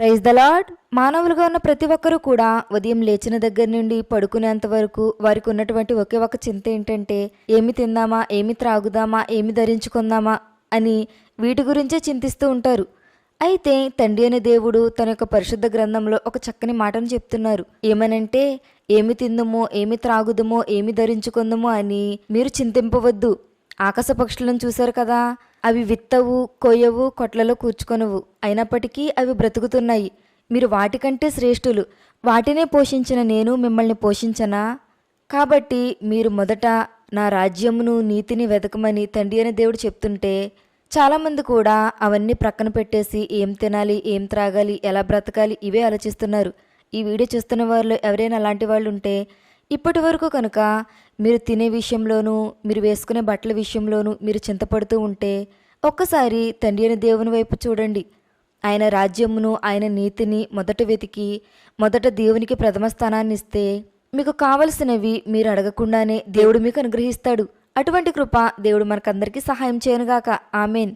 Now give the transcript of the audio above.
Praise the lord మానవులుగా ఉన్న ప్రతి ఒక్కరూ కూడా ఉదయం లేచిన దగ్గర నుండి పడుకునేంత వరకు వారికి ఉన్నటువంటి ఒకే ఒక చింత ఏంటంటే ఏమి తిందామా ఏమి త్రాగుదామా ఏమి ధరించుకుందామా అని వీటి గురించే చింతిస్తూ ఉంటారు. అయితే తండ్రి అనే దేవుడు తన యొక్క పరిశుద్ధ గ్రంథంలో ఒక చక్కని మాటను చెప్తున్నారు. ఏమనంటే ఏమి తిందుమో ఏమి త్రాగుదమో ఏమి ధరించుకుందమో అని మీరు చింతింపవద్దు. ఆకాశ పక్షులను చూశారు కదా? అవి విత్తవు కొయ్యవు కొట్లలో కూర్చుకొనవు. అయినప్పటికీ అవి బ్రతుకుతున్నాయి. మీరు వాటికంటే శ్రేష్ఠులు. వాటినే పోషించిన నేను మిమ్మల్ని పోషించనా? కాబట్టి మీరు మొదట నా రాజ్యమును నీతిని వెతకమని తండ్రి అనే దేవుడు చెప్తుంటే చాలామంది కూడా అవన్నీ ప్రక్కన పెట్టేసి ఏం తినాలి ఏం త్రాగాలి ఎలా బ్రతకాలి ఇవే ఆలోచిస్తున్నారు. ఈ వీడియో చూస్తున్న వారిలో ఎవరైనా అలాంటి వాళ్ళు ఉంటే ఇప్పటి వరకు కనుక మీరు తినే విషయంలోనూ మీరు వేసుకునే బట్టల విషయంలోనూ మీరు చింతపడుతూ ఉంటే ఒక్కసారి తండ్రి అయిన దేవుని వైపు చూడండి. ఆయన రాజ్యమును ఆయన నీతిని మొదట వెతికి మొదట దేవునికి ప్రథమ స్థానాన్ని ఇస్తే మీకు కావలసినవి మీరు అడగకుండానే దేవుడు మీకు అనుగ్రహిస్తాడు. అటువంటి కృప దేవుడు మనకందరికీ సహాయం చేయనుగాక. ఆమెన్.